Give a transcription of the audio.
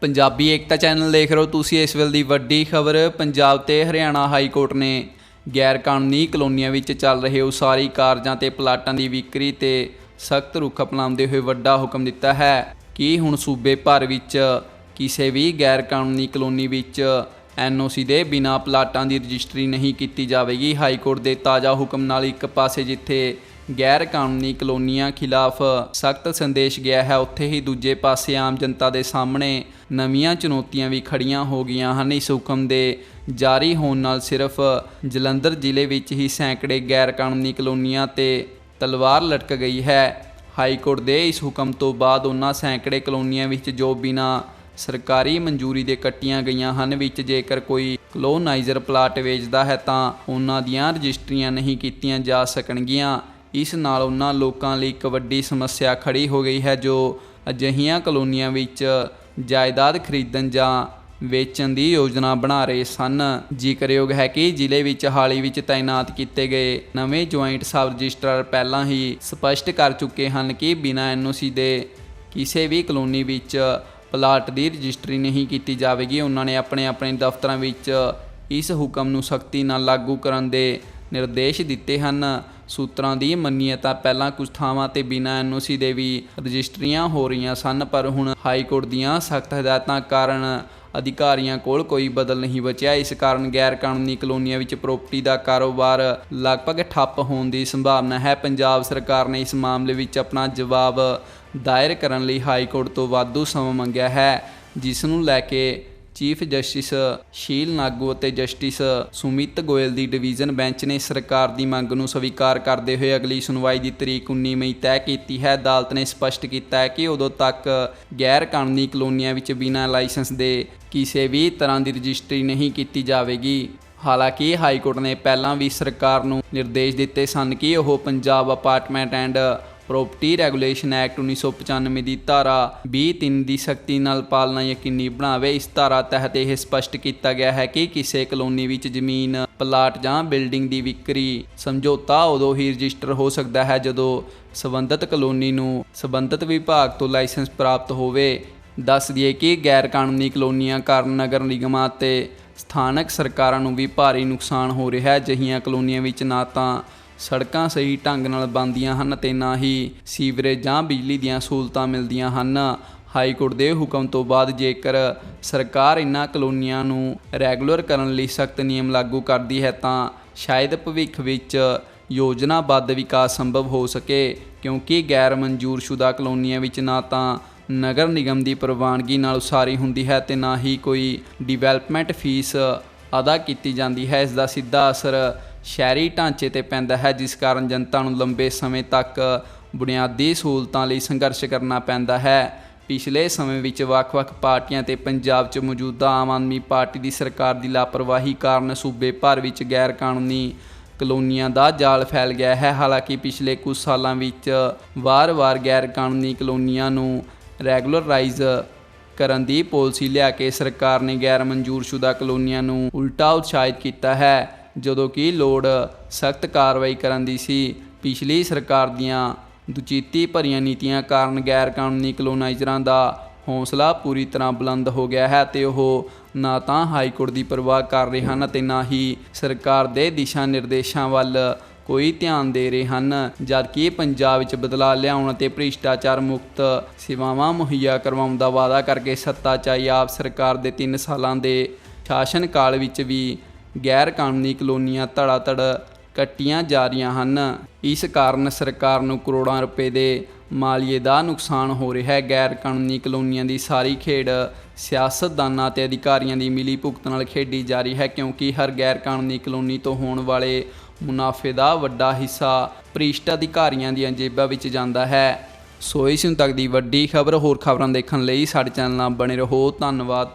ਪੰਜਾਬੀ ਏਕਤਾ channel ਦੇਖ ਰਹੇ ਹੋ ਤੁਸੀਂ ਇਸ ਵੇਲੇ ਦੀ ਵੱਡੀ ਖਬਰ, ਪੰਜਾਬ ਤੇ ਹਰਿਆਣਾ ਹਾਈ ਕੋਰਟ ਨੇ ਗੈਰ ਕਾਨੂੰਨੀ ਕਲੋਨੀਆਂ ਵਿੱਚ ਚੱਲ ਰਹੇ ਉਸਾਰੀ ਕਾਰਜਾਂ ਤੇ ਪਲਾਟਾਂ ਦੀ ਵਿਕਰੀ ਤੇ ਸਖਤ ਰੁਖ ਅਪਣਾਉਂਦੇ ਹੋਏ ਵੱਡਾ ਹੁਕਮ ਦਿੱਤਾ ਹੈ। ਕਿ ਹੁਣ ਸੂਬੇ ਭਰ ਵਿੱਚ ਕਿਸੇ ਵੀ ਗੈਰ ਕਾਨੂੰਨੀ ਕਲੋਨੀ ਵਿੱਚ ਐਨਓਸੀ ਦੇ ਬਿਨਾਂ ਪਲਾਟਾਂ ਦੀ ਰਜਿਸਟਰੀ ਨਹੀਂ ਕੀਤੀ ਜਾਵੇਗੀ? ਹਾਈ ਕੋਰਟ ਦੇ ਤਾਜ਼ਾ ਹੁਕਮ ਨਾਲ ਇੱਕ ਪਾਸੇ ਜਿੱਥੇ ਗੈਰ ਕਾਨੂੰਨੀ ਕਲੋਨੀਆਂ ਖਿਲਾਫ ਸਖਤ ਸੰਦੇਸ਼ ਗਿਆ ਹੈ। ਉੱਥੇ ਹੀ ਦੂਜੇ ਪਾਸੇ ਆਮ ਜਨਤਾ ਦੇ ਸਾਹਮਣੇ ਨਵੀਆਂ ਚੁਣੌਤੀਆਂ ਵੀ ਖੜੀਆਂ ਹੋ ਗਈਆਂ ਹਨ। ਇਸ ਹੁਕਮ ਦੇ ਜਾਰੀ ਹੋਣ ਨਾਲ ਸਿਰਫ ਜਲੰਧਰ ਜ਼ਿਲ੍ਹੇ ਵਿੱਚ ਹੀ ਸੈਂਕੜੇ ਗੈਰ ਕਾਨੂੰਨੀ ਕਲੋਨੀਆਂ ਤੇ ਤਲਵਾਰ ਲਟਕ ਗਈ ਹੈ। ਹਾਈ ਕੋਰਟ ਦੇ ਇਸ ਹੁਕਮ ਤੋਂ ਬਾਅਦ ਉਹਨਾਂ ਸੈਂਕੜੇ ਕਲੋਨੀਆਂ ਵਿੱਚ ਜੋ ਬਿਨਾਂ ਸਰਕਾਰੀ ਮਨਜ਼ੂਰੀ ਦੇ ਕੱਟੀਆਂ ਗਈਆਂ ਹਨ, ਵਿੱਚ ਜੇਕਰ ਕੋਈ ਕਲੋਨਾਈਜ਼ਰ ਪਲਾਟ ਵੇਚਦਾ ਹੈ ਤਾਂ ਉਹਨਾਂ ਦੀਆਂ ਰਜਿਸਟਰੀਆਂ ਨਹੀਂ ਕੀਤੀਆਂ ਜਾ ਸਕਣਗੀਆਂ। ਇਸ ਨਾਲ ਉਹਨਾਂ ਲੋਕਾਂ ਲਈ ਇੱਕ ਵੱਡੀ ਸਮੱਸਿਆ ਖੜੀ ਹੋ ਗਈ ਹੈ ਜੋ ਅਜਿਹੀਆਂ ਕਲੋਨੀਆਂ ਵਿੱਚ ਜਾਇਦਾਦ ਖਰੀਦਣ ਜਾਂ ਵੇਚਣ ਦੀ ਯੋਜਨਾ ਬਣਾ ਰਹੇ ਸਨ। ਜ਼ਿਕਰਯੋਗ ਹੈ ਕਿ ਜ਼ਿਲ੍ਹੇ ਵਿੱਚ ਹਾਲ ਹੀ ਵਿੱਚ ਤਾਇਨਾਤ ਕੀਤੇ ਗਏ ਨਵੇਂ ਜੁਆਇੰਟ ਸਬ ਰਜਿਸਟਰਾਰ ਪਹਿਲਾਂ ਹੀ ਸਪਸ਼ਟ ਕਰ ਚੁੱਕੇ ਹਨ ਕਿ ਬਿਨਾਂ ਐਨਓਸੀ ਦੇ ਕਿਸੇ ਵੀ ਕਲੋਨੀ ਵਿੱਚ ਪਲਾਟ ਦੀ ਰਜਿਸਟਰੀ ਨਹੀਂ ਕੀਤੀ ਜਾਵੇਗੀ। ਉਹਨਾਂ ਨੇ ਆਪਣੇ ਆਪਣੇ ਦਫ਼ਤਰਾਂ ਵਿੱਚ ਇਸ ਹੁਕਮ ਨੂੰ ਸਖਤੀ ਨਾਲ ਲਾਗੂ ਕਰਨ ਦੇ ਨਿਰਦੇਸ਼ ਦਿੱਤੇ ਹਨ। ਸੂਤਰਾਂ ਦੀ ਮੰਨੀਏ ਤਾਂ ਪਹਿਲਾਂ ਕੁਝ ਥਾਵਾਂ ਤੇ ਬਿਨਾਂ ਐਨਓਸੀ ਦੇ ਵੀ ਰਜਿਸਟਰੀਆਂ ਹੋ ਰਹੀਆਂ ਸਨ, ਪਰ ਹੁਣ ਹਾਈ ਕੋਰਟ ਦੀਆਂ ਸਖਤ ਹਦਾਇਤਾਂ ਕਾਰਨ ਅਧਿਕਾਰੀਆਂ ਕੋਲ ਕੋਈ ਬਦਲ ਨਹੀਂ ਬਚਿਆ। ਇਸ ਕਾਰਨ ਗੈਰ ਕਾਨੂੰਨੀ ਕਲੋਨੀਆਂ ਵਿੱਚ ਪ੍ਰਾਪਰਟੀ ਦਾ ਕਾਰੋਬਾਰ ਲਗਭਗ ਠੱਪ ਹੋਣ ਦੀ ਸੰਭਾਵਨਾ ਹੈ। ਪੰਜਾਬ ਸਰਕਾਰ ਨੇ ਇਸ ਮਾਮਲੇ ਵਿੱਚ ਆਪਣਾ ਜਵਾਬ ਦਾਇਰ ਕਰਨ ਲਈ ਹਾਈ ਕੋਰਟ ਤੋਂ ਵਾਧੂ ਸਮਾਂ ਮੰਗਿਆ ਹੈ, ਜਿਸ ਨੂੰ ਲੈ ਕੇ ਚੀਫ ਜਸਟਿਸ ਸ਼ੀਲ ਨਾਗੂ ਅਤੇ ਜਸਟਿਸ ਸੁਮਿਤ ਗੋਇਲ ਦੀ ਡਿਵੀਜ਼ਨ ਬੈਂਚ ਨੇ ਸਰਕਾਰ ਦੀ ਮੰਗ ਨੂੰ ਸਵੀਕਾਰ ਕਰਦੇ ਹੋਏ ਅਗਲੀ ਸੁਣਵਾਈ ਦੀ ਤਰੀਕ 19 ਮਈ ਤੈਅ ਕੀਤੀ ਹੈ। ਅਦਾਲਤ ਨੇ ਸਪਸ਼ਟ ਕੀਤਾ ਹੈ ਕਿ ਉਦੋਂ ਤੱਕ ਗੈਰ ਕਾਨੂੰਨੀ ਕਲੋਨੀਆਂ ਵਿੱਚ ਬਿਨਾਂ ਲਾਇਸੈਂਸ ਦੇ ਕਿਸੇ ਵੀ ਤਰ੍ਹਾਂ ਦੀ ਰਜਿਸਟਰੀ ਨਹੀਂ ਕੀਤੀ ਜਾਵੇਗੀ। ਹਾਲਾਂਕਿ ਹਾਈ ਕੋਰਟ ਨੇ ਪਹਿਲਾਂ ਵੀ ਸਰਕਾਰ ਨੂੰ ਨਿਰਦੇਸ਼ ਦਿੱਤੇ ਸਨ ਕਿ ਉਹ Punjab apartment and property regulation act 1995 ਦੀ ਧਾਰਾ 23 ਦੀ ਸਖਤੀ ਨਾਲ ਪਾਲਣਾ ਯਕੀਨੀ ਬਣਾਵੇ, ਇਸ ਧਾਰਾ ਤਹਿਤ ਇਹ ਸਪਸ਼ਟ ਕੀਤਾ ਗਿਆ ਹੈ ਕਿ ਕਿਸੇ ਕਲੋਨੀ ਵਿੱਚ ਜ਼ਮੀਨ, ਪਲਾਟ ਜਾਂ ਬਿਲਡਿੰਗ ਦੀ ਵਿਕਰੀ ਸਮਝੌਤਾ ਉਦੋਂ ਹੀ ਰਜਿਸਟਰ ਹੋ ਸਕਦਾ ਹੈ ਜਦੋਂ ਸਬੰਧਤ ਕਲੋਨੀ ਨੂੰ ਸਬੰਧਤ ਵਿਭਾਗ ਤੋਂ ਲਾਇਸੈਂਸ ਪ੍ਰਾਪਤ ਹੋਵੇ। ਦੱਸ ਦਈਏ ਕਿ ਗੈਰ ਕਾਨੂੰਨੀ ਕਲੋਨੀਆਂ ਕਾਰਨ ਨਗਰ ਨਿਗਮਾਂ ਅਤੇ ਸਥਾਨਕ ਸਰਕਾਰਾਂ ਨੂੰ ਵੀ ਭਾਰੀ ਨੁਕਸਾਨ ਹੋ ਰਿਹਾ ਹੈ। ਅਜਿਹੀਆਂ ਕਲੋਨੀਆਂ ਵਿੱਚ ਨਾ ਤਾਂ ਸੜਕਾਂ ਸਹੀ ਢੰਗ ਨਾਲ ਬਣਦੀਆਂ ਹਨ ਤੇ ਨਾ ਹੀ ਸੀਵਰੇਜ ਜਾਂ ਬਿਜਲੀ ਦੀਆਂ ਸਹੂਲਤਾਂ ਮਿਲਦੀਆਂ ਹਨ। ਹਾਈ ਕੋਰਟ ਦੇ ਹੁਕਮ ਤੋਂ ਬਾਅਦ ਜੇਕਰ ਸਰਕਾਰ ਇਨ੍ਹਾਂ ਕਲੋਨੀਆਂ ਨੂੰ ਰੈਗੂਲਰ ਕਰਨ ਲਈ ਸਖਤ ਨਿਯਮ ਲਾਗੂ ਕਰਦੀ ਹੈ ਤਾਂ ਸ਼ਾਇਦ ਭਵਿੱਖ ਵਿੱਚ ਯੋਜਨਾਬੱਧ ਵਿਕਾਸ ਸੰਭਵ ਹੋ ਸਕੇ, ਕਿਉਂਕਿ ਗੈਰ ਮਨਜ਼ੂਰਸ਼ੁਦਾ ਕਲੋਨੀਆਂ ਵਿੱਚ ਨਾ ਤਾਂ ਨਗਰ ਨਿਗਮ ਦੀ ਪ੍ਰਵਾਨਗੀ ਨਾਲ ਉਸਾਰੀ ਹੁੰਦੀ ਹੈ ਤੇ ਨਾ ਹੀ ਕੋਈ ਡਿਵੈਲਪਮੈਂਟ ਫੀਸ ਅਦਾ ਕੀਤੀ ਜਾਂਦੀ ਹੈ। ਇਸ ਦਾ ਸਿੱਧਾ ਅਸਰ ਸ਼ਹਿਰੀ ਢਾਂਚੇ ਤੇ ਪੈਂਦਾ ਹੈ, ਜਿਸ ਕਾਰਨ ਜਨਤਾ ਨੂੰ ਲੰਬੇ ਸਮੇਂ ਤੱਕ ਬੁਨਿਆਦੀ ਸਹੂਲਤਾਂ ਲਈ ਸੰਘਰਸ਼ ਕਰਨਾ ਪੈਂਦਾ ਹੈ। ਪਿਛਲੇ ਸਮੇਂ ਵਿੱਚ ਵੱਖ-ਵੱਖ ਪਾਰਟੀਆਂ ਤੇ ਪੰਜਾਬ 'ਚ ਮੌਜੂਦਾ ਆਮ ਆਦਮੀ ਪਾਰਟੀ ਦੀ ਸਰਕਾਰ ਦੀ ਲਾਪਰਵਾਹੀ ਕਾਰਨ ਸੂਬੇ ਭਰ ਵਿੱਚ ਗੈਰ ਕਾਨੂੰਨੀ ਕਲੋਨੀਆਂ ਦਾ ਜਾਲ ਫੈਲ ਗਿਆ ਹੈ। ਹਾਲਾਂਕਿ ਪਿਛਲੇ ਕੁਝ ਸਾਲਾਂ ਵਿੱਚ ਵਾਰ-ਵਾਰ ਗੈਰ ਕਾਨੂੰਨੀ ਕਲੋਨੀਆਂ ਨੂੰ ਰੈਗੂਲਰਾਈਜ਼ ਕਰਨ ਦੀ ਪਾਲਿਸੀ ਲਿਆ ਕੇ ਸਰਕਾਰ ਨੇ ਗੈਰ ਮਨਜ਼ੂਰਸ਼ੁਦਾ ਕਲੋਨੀਆਂ ਨੂੰ ਉਲਟਾ ਉਤਸ਼ਾਹਿਤ ਕੀਤਾ ਹੈ। ਜਦੋਂ ਕਿ ਲੋੜ ਸਖਤ ਕਾਰਵਾਈ ਕਰਨ ਦੀ ਸੀ। ਪਿਛਲੀ ਸਰਕਾਰ ਦੀਆਂ ਦੁਚੇਤੀ ਭਰੀਆਂ ਨੀਤੀਆਂ ਕਾਰਨ ਗੈਰ ਕਾਨੂੰਨੀ ਕਲੋਨਾਈਜ਼ਰਾਂ ਦਾ ਹੌਸਲਾ ਪੂਰੀ ਤਰ੍ਹਾਂ ਬੁਲੰਦ ਹੋ ਗਿਆ ਹੈ ਤੇ ਉਹ ਨਾ ਤਾਂ ਹਾਈ ਕੋਰਟ ਦੀ ਪਰਵਾਹ ਕਰ ਰਹੇ ਹਨ ਅਤੇ ਨਾ ਹੀ ਸਰਕਾਰ ਦੇ ਦਿਸ਼ਾ ਨਿਰਦੇਸ਼ਾਂ ਵੱਲ ਕੋਈ ਧਿਆਨ ਦੇ ਰਹੇ ਹਨ। ਜਦਕਿ ਪੰਜਾਬ ਵਿੱਚ ਬਦਲਾਅ ਲਿਆਉਣ ਅਤੇ ਭ੍ਰਿਸ਼ਟਾਚਾਰ ਮੁਕਤ ਸੇਵਾਵਾਂ ਮੁਹੱਈਆ ਕਰਵਾਉਣ ਦਾ ਵਾਅਦਾ ਕਰਕੇ ਸੱਤਾ 'ਚ ਆਈ ਆਪ ਸਰਕਾਰ ਦੇ 3 ਸਾਲਾਂ ਦੇ ਸ਼ਾਸਨ ਕਾਲ ਵਿੱਚ ਵੀ ਗੈਰ ਕਾਨੂੰਨੀ ਕਲੋਨੀਆਂ ਧੜਾਧੜ ਕੱਟੀਆਂ ਜਾ ਰਹੀਆਂ ਹਨ। ਇਸ ਕਾਰਨ ਸਰਕਾਰ ਨੂੰ ਕਰੋੜਾਂ ਰੁਪਏ ਦੇ ਮਾਲੀਏ ਦਾ ਨੁਕਸਾਨ ਹੋ ਰਿਹਾ ਹੈ। ਗੈਰ ਕਾਨੂੰਨੀ ਕਲੋਨੀਆਂ ਦੀ ਸਾਰੀ ਖੇਡ ਸਿਆਸਤਦਾਨਾਂ ਤੇ ਅਧਿਕਾਰੀਆਂ ਦੀ ਮਿਲੀ ਭੁਗਤ ਨਾਲ ਖੇਡੀ ਜਾ ਰਹੀ ਹੈ, ਕਿਉਂਕਿ ਹਰ ਗੈਰ ਕਾਨੂੰਨੀ ਕਲੋਨੀ ਤੋਂ ਹੋਣ ਵਾਲੇ ਮੁਨਾਫੇ ਦਾ ਵੱਡਾ ਹਿੱਸਾ ਭ੍ਰਿਸ਼ਟ ਅਧਿਕਾਰੀਆਂ ਦੀਆਂ ਜੇਬਾਂ ਵਿੱਚ ਜਾਂਦਾ ਹੈ। ਸੋ ਇਸ ਨੂੰ ਤੱਕ ਦੀ ਵੱਡੀ ਖਬਰ ਹੋਰ ਖਬਰਾਂ ਦੇਖਣ ਲਈ ਸਾਡੇ ਚੈਨਲ ਨਾਲ ਬਣੇ ਰਹੋ। ਧੰਨਵਾਦ।